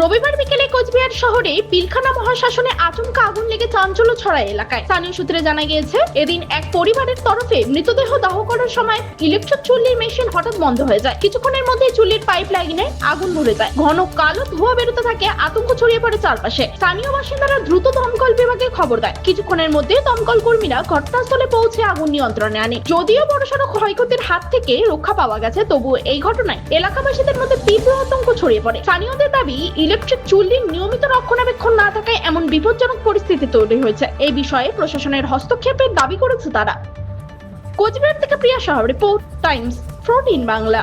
রবিবার বিকেলে কোচবিহার শহরে পিলখানা মহাশাসনে আচমকা আগুন লেগে চাঞ্চল্য ছড়ায় এলাকায়। স্থানীয় সূত্রে জানা গিয়েছে, এদিন এক পরিবারের তরফে মৃতদেহ দাহ করার সময় ইলেকট্রিক চুল্লির মেশিন হঠাৎ বন্ধ হয়ে যায়। কিছুক্ষণের মধ্যে চুল্লির পাইপ লাইনে আগুন ধরে যায়। ঘন কালো ধোঁয়া বেরোতে থাকে, আতঙ্ক ছড়িয়ে পড়ে চারপাশে। স্থানীয় বাসিন্দারা দ্রুত দমকল বিভাগে খবর দেয়। কিছুক্ষণের মধ্যে দমকল কর্মীরা ঘটনাস্থলে পৌঁছে আগুন নিয়ন্ত্রণে আনে। যদিও বড়সড় ক্ষয়ক্ষতির হাত থেকে রক্ষা পাওয়া গেছে তবু এই ঘটনায় এলাকাবাসীদের মধ্যে তীব্র আতঙ্ক ছড়িয়ে পড়ে। স্থানীয়দের দাবি ইলেকট্রিক চুল্লির নিয়মিত রক্ষণাবেক্ষণ না থাকায় এমন বিপজ্জনক পরিস্থিতি তৈরি হয়েছে। এই বিষয়ে প্রশাসনের হস্তক্ষেপের দাবি করেছে তারা। কোচবিহার থেকে Priya Saha, report Times fourteen Bangla.